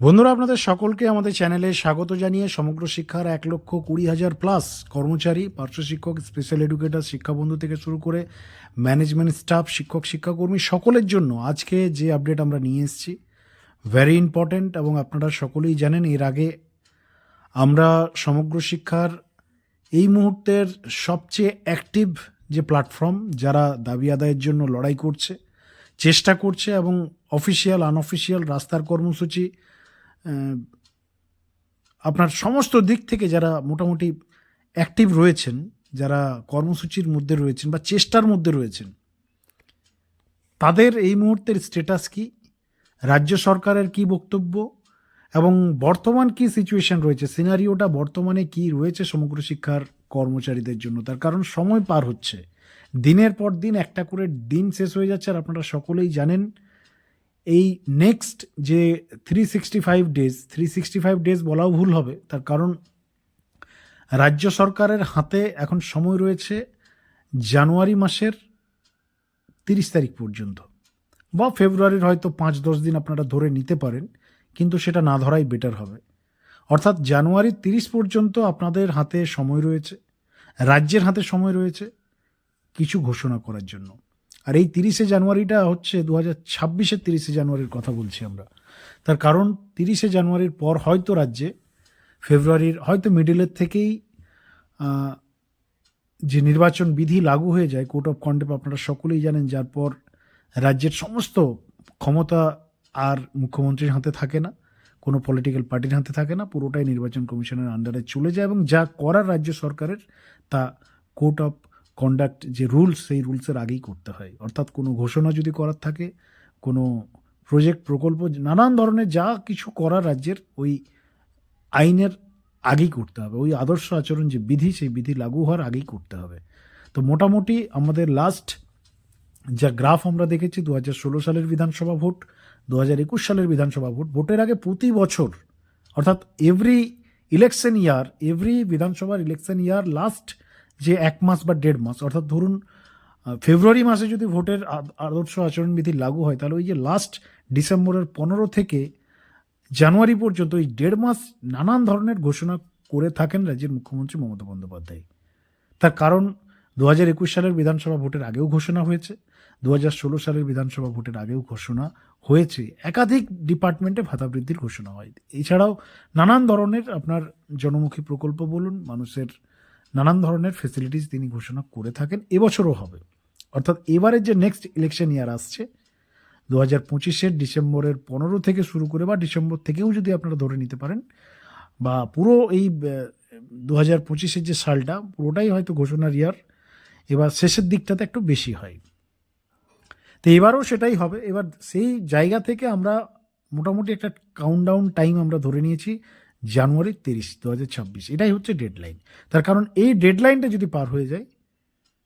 বন্ধুরা, আপনাদের সকলকে আমাদের চ্যানেলে স্বাগত জানিয়ে সমগ্র শিক্ষার এক লক্ষ কুড়ি হাজার প্লাস কর্মচারী, পার্শ্ব শিক্ষক স্পেশাল এডুকেটর শিক্ষাবন্ধু থেকে শুরু করে ম্যানেজমেন্ট স্টাফ শিক্ষক, শিক্ষাকর্মী সকলের জন্য আজকে যে আপডেট আমরা নিয়ে এসেছি ভেরি ইম্পর্ট্যান্ট এবং আপনারা সকলেই জানেন এর আগে আমরা সমগ্র শিক্ষার এই মুহূর্তের সবচেয়ে অ্যাক্টিভ যে প্ল্যাটফর্ম যারা দাবি আদায়ের জন্য লড়াই করছে, চেষ্টা করছে এবং অফিসিয়াল আনঅফিসিয়াল রাস্তার কর্মসূচি আপনার সমস্ত দিক থেকে যারা মোটামুটি অ্যাক্টিভ রয়েছেন, যারা কর্মসূচির মধ্যে রয়েছেন বা চেষ্টার মধ্যে রয়েছেন, তাদের এই মুহূর্তের স্টেটাস কি? রাজ্য সরকারের কি বক্তব্য? এবং বর্তমান কি সিচুয়েশন রয়েছে? সিনারিওটা বর্তমানে কি রয়েছে সমগ্র শিক্ষার কর্মচারীদের জন্য? তার কারণ সময় পার হচ্ছে। দিনের পর দিন একটা করে দিন শেষ হয়ে যাচ্ছে, আর আপনারা সকলেই জানেন এই নেক্সট যে three sixty five days three sixty five days বলাও ভুল হবে, তার কারণ রাজ্য সরকারের হাতে এখন সময় রয়েছে জানুয়ারি মাসের তিরিশ তারিখ পর্যন্ত। বা ফেব্রুয়ারির হয়তো পাঁচ দশ দিন আপনারা ধরে নিতে পারেন, কিন্তু সেটা না ধরাই বেটার হবে। অর্থাৎ জানুয়ারি তিরিশ পর্যন্ত আপনাদের হাতে সময় রয়েছে, রাজ্যের হাতে সময় রয়েছে কিছু ঘোষণা করার জন্য। আর এই তিরিশে জানুয়ারিটা হচ্ছে দু হাজার ছাব্বিশের তিরিশে জানুয়ারির কথা বলছি আমরা। তার কারণ তিরিশে জানুয়ারির পর হয়তো রাজ্যে, ফেব্রুয়ারির হয়তো মিডিলের থেকেই যে নির্বাচন বিধি লাগু হয়ে যায়, কোর্ট অফ কন্ডেপ আপনারা সকলেই জানেন, যার পর রাজ্যের সমস্ত ক্ষমতা আর মুখ্যমন্ত্রীর হাতে থাকে না, কোনো পলিটিক্যাল পার্টির হাতে থাকে না, পুরোটাই নির্বাচন কমিশনের আন্ডারে চলে যায় এবং যা করার রাজ্য সরকারের তা কোর্ট অফ কন্ডাক্ট যে রুলস সেই রুলসের আগেই করতে হয়। অর্থাৎ কোনো ঘোষণা যদি করার থাকে, কোনো প্রজেক্ট প্রকল্প, নানান ধরনের যা কিছু করার রাজ্যের ওই আইনের আগেই করতে হবে। ওই আদর্শ আচরণ যে বিধি, সেই বিধি লাগু হওয়ার আগেই করতে হবে। তো মোটামুটি আমাদের লাস্ট যা গ্রাফ আমরা দেখেছি দু হাজার ষোলো সালের বিধানসভা ভোট দু হাজার একুশ সালের বিধানসভা ভোট, ভোটের আগে প্রতি বছর, অর্থাৎ এভরি ইলেকশন ইয়ার এভরি বিধানসভার ইলেকশন ইয়ার লাস্ট যে এক মাস বা দেড় মাস। অর্থাৎ ধরুন ফেব্রুয়ারি মাসে যদি ভোটের আদ- আদর্শ আচরণবিধি লাগু হয়, তাহলে ওই যে লাস্ট ডিসেম্বরের পনেরো থেকে জানুয়ারি পর্যন্ত ওই দেড় মাস নানান ধরনের ঘোষণা করে থাকেন রাজ্যের মুখ্যমন্ত্রী মমতা বন্দ্যোপাধ্যায়। তার কারণ দু হাজার একুশ সালের বিধানসভা ভোটের আগেও ঘোষণা হয়েছে দু হাজার ষোলো সালের বিধানসভা ভোটের আগেও ঘোষণা হয়েছে। একাধিক ডিপার্টমেন্টে ভাতা বৃদ্ধির ঘোষণা হয়। এছাড়াও নানান ধরনের আপনার জনমুখী প্রকল্প বলুন, মানুষের নানান ধরনের ফেসিলিটিস তিনি ঘোষণা করে থাকেন, এবছরও হবে। অর্থাৎ এবারের যে নেক্সট ইলেকশন ইয়ার আসছে দু হাজার পঁচিশের ডিসেম্বরের পনেরো থেকে শুরু করে বা ডিসেম্বর থেকেও যদি আপনারা ধরে নিতে পারেন, বা পুরো এই দু হাজার পঁচিশের যে সালটা, পুরোটাই হয়তো ঘোষণার ইয়ার এবার শেষের দিকটাতে একটু বেশি হয়। তো এবারও সেটাই হবে। এবার সেই জায়গা থেকে আমরা মোটামুটি একটা কাউন্টডাউন টাইম আমরা ধরে নিয়েছি। জানুয়ারি তিরিশ দু হাজার ছাব্বিশ। এটাই হচ্ছে ডেডলাইন তার কারণ এই ডেডলাইনটা যদি পার হয়ে যায়,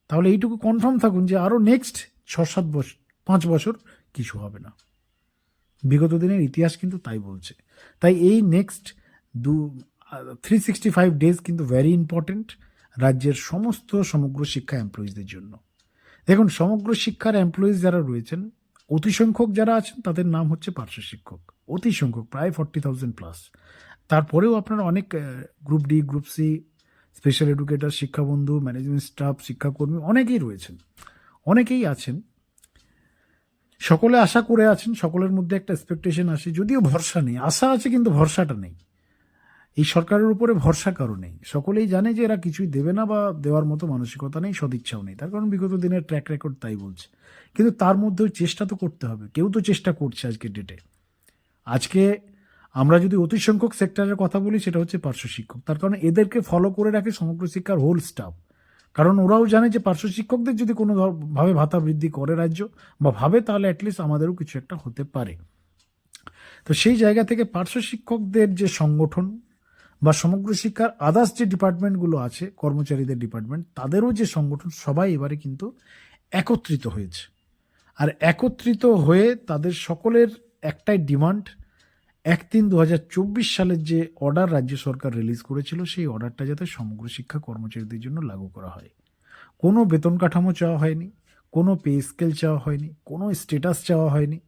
তাহলে এইটুকু কনফার্ম থাকুন যে আরও নেক্সট ছ সাত বছর পাঁচ বছর কিছু হবে না। বিগত দিনের ইতিহাস কিন্তু তাই বলছে। তাই এই নেক্সট দু থ্রি সিক্সটি ফাইভ ডেজ কিন্তু ভেরি ইম্পর্ট্যান্ট রাজ্যের সমস্ত সমগ্র শিক্ষা এমপ্লয়িজদের জন্য। দেখুন, সমগ্র শিক্ষার এমপ্লয়িজ যারা রয়েছেন, অতি সংখ্যক যারা আছেন, তাদের নাম হচ্ছে পার্শ্ব শিক্ষক। অতি সংখ্যক, প্রায় ফর্টি থাউজেন্ড প্লাস তারপরেও আপনার অনেক group D group C special educator শিক্ষাবন্ধু management staff শিক্ষাকর্মী অনেকেই রয়েছেন, অনেকেই আছেন। সকলে আশা করে আছেন, সকলের মধ্যে একটা এক্সপেকটেশন আসে, যদিও ভরসা নেই, আশা আছে কিন্তু ভরসাটা নেই। এই সরকারের উপরে ভরসা কারও নেই। সকলেই জানে যে এরা কিছুই দেবে না বা দেওয়ার মতো মানসিকতা নেই, সদিচ্ছাও নেই। তার কারণ বিগত দিনের ট্র্যাক রেকর্ড তাই বলছে। কিন্তু তার মধ্যেও চেষ্টা তো করতে হবে। কেউ তো চেষ্টা করছে আজকে ডেটে আজকে আমরা যদি অতি সংখ্যক সেক্টরের কথা বলি, সেটা হচ্ছে পার্শ্ব শিক্ষক। তার কারণ এদেরকে ফলো করে রাখে সমগ্র শিক্ষার হোল স্টাফ কারণ ওরাও জানে যে পার্শ্ব শিক্ষকদের যদি কোনো ভাবে ভাতা বৃদ্ধি করে রাজ্য বা ভাবে, তাহলে অ্যাটলিস্ট আমাদেরও কিছু একটা হতে পারে। তো সেই জায়গা থেকে পার্শ্ব শিক্ষকদের যে সংগঠন বা সমগ্র শিক্ষার আদার্স যে ডিপার্টমেন্টগুলো আছে, কর্মচারীদের ডিপার্টমেন্ট, তাদেরও যে সংগঠন, সবাই এবারে কিন্তু একত্রিত হয়েছে। আর একত্রিত হয়ে তাদের সকলের একটাই ডিমান্ড এক তিন দু সালের যে অর্ডার রাজ্য সরকার রিলিজ করেছিল, সেই অর্ডারটা যাতে সমগ্র শিক্ষা কর্মচারীদের জন্য লাগু করা হয়। কোনো বেতন কাঠামো চাওয়া হয়নি, কোনো পে স্কেল চাওয়া হয়নি, কোনো স্টেটাস চাওয়া হয়নি,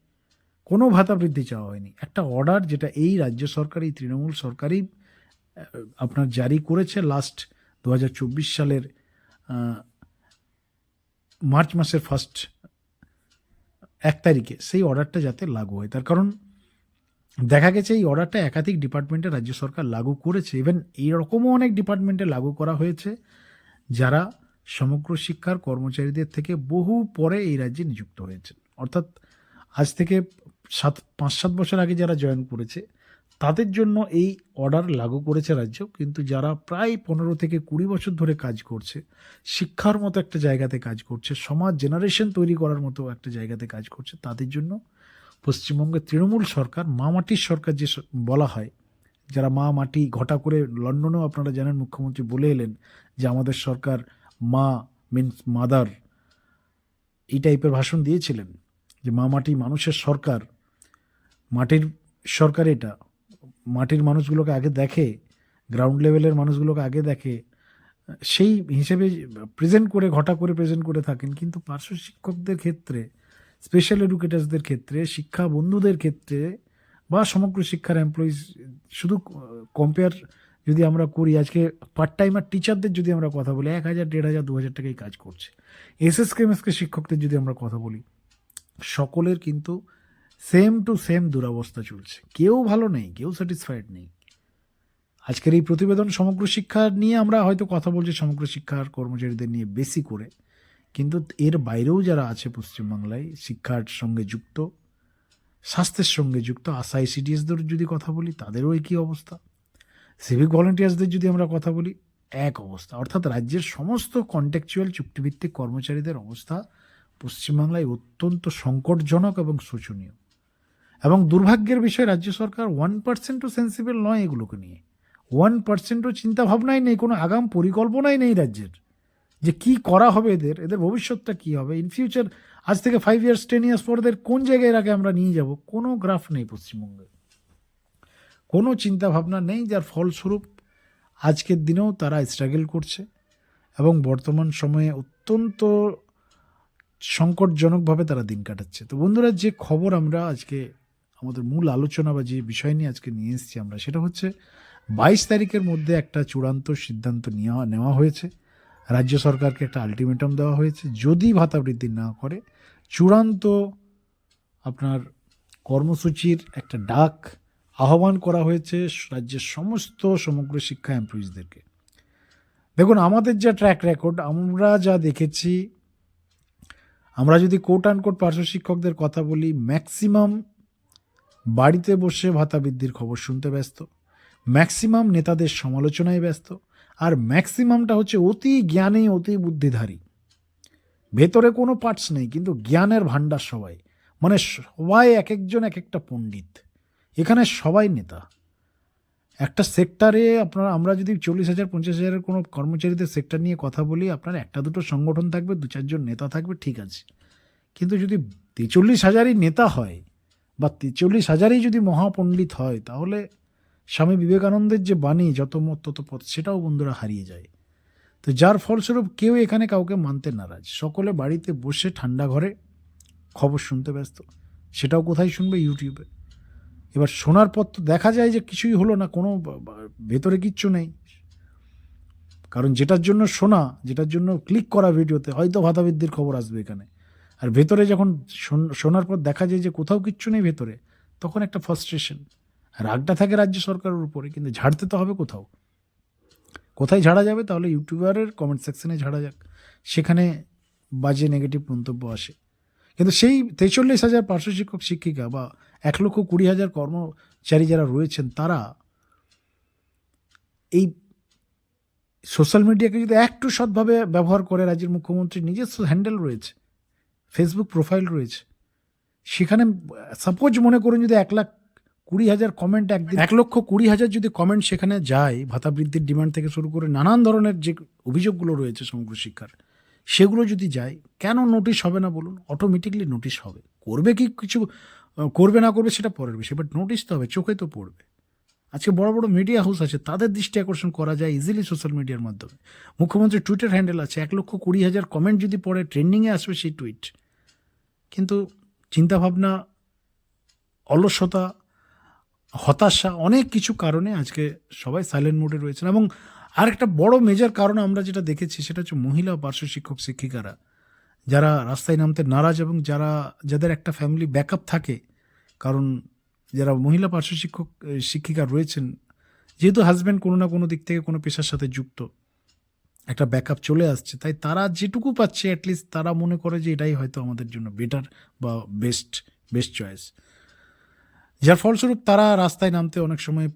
কোনো ভাতা বৃদ্ধি চাওয়া হয়নি। একটা অর্ডার যেটা এই রাজ্য সরকার, এই তৃণমূল সরকারই আপনার জারি করেছে লাস্ট দু হাজার চব্বিশ সালের মার্চ মাসের ফার্স্ট এক তারিখে। সেই অর্ডারটা যাতে লাগু হয়। তার কারণ দেখা গেছে এই অর্ডারটা একাধিক ডিপার্টমেন্টে রাজ্য সরকার লাগু করেছে। ইভেন এইরকমও অনেক ডিপার্টমেন্টে লাগু করা হয়েছে, যারা সমগ্র শিক্ষার কর্মচারীদের থেকে বহু পরে এই রাজ্যে নিযুক্ত হয়েছে অর্থাৎ আজ থেকে সাত, পাঁচ, সাত বছর আগে যারা জয়েন করেছে, তাদের জন্য এই অর্ডার লাগু করেছে রাজ্য। কিন্তু যারা প্রায় পনেরো থেকে কুড়ি বছর ধরে কাজ করছে, শিক্ষার মতো একটা জায়গাতে কাজ করছে, সমাজ জেনারেশন তৈরি করার মতো একটা জায়গাতে কাজ করছে, তাদের জন্য পশ্চিমবঙ্গের তৃণমূল সরকার, মা মাটির সরকার যে বলা হয়, যারা মা মাটি ঘটা করে লন্ডনেও আপনারা জানেন, মুখ্যমন্ত্রী বলে এলেন যে আমাদের সরকার মা মিন্স মাদার, এই টাইপের ভাষণ দিয়েছিলেন যে মা মাটি মানুষের সরকার, মাটির সরকার এটা। মাটির মানুষগুলোকে আগে দেখে গ্রাউন্ড লেভেলের মানুষগুলোকে আগে দেখে, সেই হিসেবে প্রেজেন্ট করে, ঘটা করে প্রেজেন্ট করে থাকেন। কিন্তু পার্শ্ব শিক্ষকদের ক্ষেত্রে স্পেশাল এডুকেটার্সদের ক্ষেত্রে, শিক্ষা বন্ধুদের ক্ষেত্রে বা সমগ্র শিক্ষার এমপ্লয়িজ শুধু কম্পেয়ার যদি আমরা করি, আজকে পার্ট টাইমার টিচারদের যদি আমরা কথা বলি, এক হাজার, দেড় হাজার, দু হাজার টাকায় কাজ করছে। এসএসকে এমএসকে শিক্ষকদের যদি আমরা কথা বলি, সকলের কিন্তু সেম টু সেম দুরবস্থা চলছে। কেউ ভালো নেই, কেউ স্যাটিসফাইড নেই। আজকের এই প্রতিবেদন সমগ্র শিক্ষা নিয়ে আমরা হয়তো কথা বলছি, সমগ্র শিক্ষার কর্মচারীদের নিয়ে বেশি করে। কিন্তু এর বাইরেও যারা আছে পশ্চিমবাংলায় শিক্ষার সঙ্গে যুক্ত, স্বাস্থ্যের সঙ্গে যুক্ত, আশা আইসিডিএসদের যদি কথা বলি, তাদেরও একই অবস্থা। সিভিক ভলেন্টিয়ার্সদের যদি আমরা কথা বলি, এক অবস্থা। অর্থাৎ রাজ্যের সমস্ত কন্ট্যাকচুয়াল চুক্তিভিত্তিক কর্মচারীদের অবস্থা পশ্চিমবাংলায় অত্যন্ত সংকটজনক এবং শোচনীয়। এবং দুর্ভাগ্যের বিষয়, রাজ্য সরকার ওয়ান পার্সেন্টও সেন্সিবল নয় এগুলোকে নিয়ে। ওয়ান পার্সেন্টও চিন্তাভাবনাই নেই, কোনো আগাম পরিকল্পনাই নেই রাজ্যের। যে কি করা হবে এদের এদের ভবিষ্যৎটা কি হবে? ইন ফিউচার আজ থেকে ফাইভ ইয়ার্স টেন ইয়ার্স পর এদের কোন জায়গায় আগে আমরা নিয়ে যাব? কোনো গ্রাফ নেই পশ্চিমবঙ্গে। কোনো চিন্তা ভাবনা নেই যার ফলস্বরূপ আজকের দিনেও তারা স্ট্রাগল করছে এবং বর্তমান সময়ে অত্যন্ত সংকটজনকভাবে তারা দিন কাটাচ্ছে। তো বন্ধুরা, যে খবর আমরা আজকে আমাদের মূল আলোচনা বা যে বিষয় নিয়ে আজকে নিয়ে এসেছি আমরা, সেটা হচ্ছে বাইশ তারিখের মধ্যে একটা চূড়ান্ত সিদ্ধান্ত নেওয়া নেওয়া হয়েছে। রাজ্য সরকারকে একটা আলটিমেটাম দেওয়া হয়েছে। যদি ভাতা বৃদ্ধি না করে, চূড়ান্ত আপনার কর্মসূচির একটা ডাক আহ্বান করা হয়েছে রাজ্যের সমস্ত সমগ্র শিক্ষা এমপ্লয়িজদেরকে দেখুন, আমাদের যা ট্র্যাক রেকর্ড আমরা যা দেখেছি, আমরা যদি কোট অ্যান্ড কোট পার্শ্ব শিক্ষকদের কথা বলি ম্যাক্সিমাম বাড়িতে বসে ভাতা বৃদ্ধির খবর শুনতে ব্যস্ত ম্যাক্সিমাম নেতাদের সমালোচনায় ব্যস্ত আর ম্যাক্সিমামটা হচ্ছে অতি জ্ঞানী, অতি বুদ্ধিধারী। ভেতরে কোনো পার্টস নেই, কিন্তু জ্ঞানের ভাণ্ডার সবাই। মানে সবাই এক একজন এক একটা পণ্ডিত। এখানে সবাই নেতা। একটা সেক্টরে আপনার, আমরা যদি চল্লিশ হাজার, পঞ্চাশ হাজারের কোনো কর্মচারীদের সেক্টর নিয়ে কথা বলি, আপনার একটা দুটো সংগঠন থাকবে, দু চারজন নেতা থাকবে, ঠিক আছে। কিন্তু যদি তেচল্লিশ হাজারই নেতা হয় বা তেচল্লিশ হাজারই যদি মহাপণ্ডিত হয়, তাহলে স্বামী বিবেকানন্দের যে বাণী, যত মত তত পথ, সেটাও বন্ধুরা হারিয়ে যায়। তো যার ফলস্বরূপ কেউ এখানে কাউকে মানতে নারাজ। সকলে বাড়িতে বসে ঠান্ডা ঘরে খবর শুনতে ব্যস্ত। সেটাও কোথায় শুনবে? ইউটিউবে। এবার শোনার পর তো দেখা যায় যে কিছুই হলো না, কোনো ভেতরে কিচ্ছু নেই। কারণ যেটার জন্য শোনা, যেটার জন্য ক্লিক করা ভিডিওতে, হয়তো ভাতাবৃদ্ধির খবর আসবে এখানে। আর ভেতরে যখন শোন- শোনার পর দেখা যায় যে কোথাও কিচ্ছু নেই ভেতরে, তখন একটা ফ্রাস্ট্রেশন। রাগটা থাকে রাজ্য সরকারের উপরে, কিন্তু ঝাড়তে তো হবে কোথাও। কোথায় ঝাড়া যাবে তাহলে ইউটিউবারের কমেন্ট সেকশনে ঝাড়া যাক, সেখানে বাজে নেগেটিভ মন্তব্য আসে। কিন্তু সেই তেচল্লিশ হাজার পার্শ্ব শিক্ষক, শিক্ষিকা বা এক লক্ষ কুড়ি হাজার কর্মচারী যারা রয়েছেন, তারা এই সোশ্যাল মিডিয়াকে যদি একটু সৎভাবে ব্যবহার করে রাজ্যের মুখ্যমন্ত্রীর নিজস্ব হ্যান্ডেল রয়েছে ফেসবুক প্রোফাইল রয়েছে, সেখানে সাপোজ মনে করুন যদি এক লাখ কুড়ি হাজার কমেন্ট একদিন এক লক্ষ কুড়ি হাজার যদি কমেন্ট সেখানে যায় ভাতা বৃদ্ধির ডিমান্ড থেকে শুরু করে নানান ধরনের যে অভিযোগগুলো রয়েছে সমগ্র শিক্ষার, সেগুলো যদি যায়, কেন নোটিশ হবে না বলুন? অটোমেটিকলি নোটিশ হবে। করবে কি কিছু করবে না করবে সেটা পরের বিষয় বাট নোটিশ তো হবে, চোখে তো পড়বে। আজকে বড় বড় মিডিয়া হাউস আছে, তাদের দৃষ্টি আকর্ষণ করা যায় ইজিলি সোশ্যাল মিডিয়ার মাধ্যমে। মুখ্যমন্ত্রী টুইটার হ্যান্ডেল আছে, এক লক্ষ কুড়ি হাজার কমেন্ট যদি পড়ে ট্রেন্ডিংয়ে আসবে সেই টুইট কিন্তু চিন্তাভাবনা, অলসতা হতাশা অনেক কিছু কারণে আজকে সবাই সাইলেন্ট মোডে রয়েছেন এবং আরেকটা বড় মেজর কারণ আমরা যেটা দেখেছি সেটা হচ্ছে মহিলা পার্শ্ব শিক্ষক শিক্ষিকারা। যারা রাস্তায় নামতে নারাজ এবং যারা, যাদের একটা ফ্যামিলি ব্যাকআপ থাকে, কারণ যারা মহিলা পার্শ্ব শিক্ষক শিক্ষিকা রয়েছেন, যেহেতু হাজব্যান্ড কোনো না কোনো দিক থেকে কোনো পেশার সাথে যুক্ত, একটা ব্যাকআপ চলে আসছে, তাই তারা যেটুকু পাচ্ছে অ্যাটলিস্ট তারা মনে করে যে এটাই হয়তো আমাদের জন্য বেটার বা বেস্ট বেস্ট চয়েস যার ফলস্বরূপ তারা রাস্তায় নামতে অনেক সময়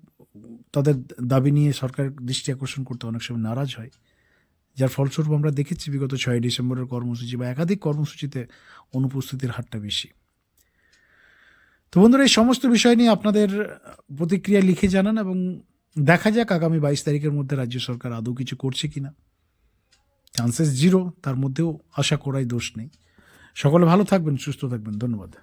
তাদের দাবি নিয়ে সরকারের দৃষ্টি আকর্ষণ করতে অনেক সময় নারাজ হয়। যার ফলস্বরূপ আমরা দেখেছি বিগত ছয় ডিসেম্বরের কর্মসূচি বা একাধিক কর্মসূচিতে অনুপস্থিতির হারটা বেশি। তো বন্ধুরা, এই সমস্ত বিষয় নিয়ে আপনাদের প্রতিক্রিয়া লিখে জানান এবং দেখা যাক আগামী বাইশ তারিখের মধ্যে রাজ্য সরকার আদৌ কিছু করছে কিনা। চান্সেস জিরো, তার মধ্যেও আশা করাই দোষ নেই। সকলে ভালো থাকবেন, সুস্থ থাকবেন। ধন্যবাদ।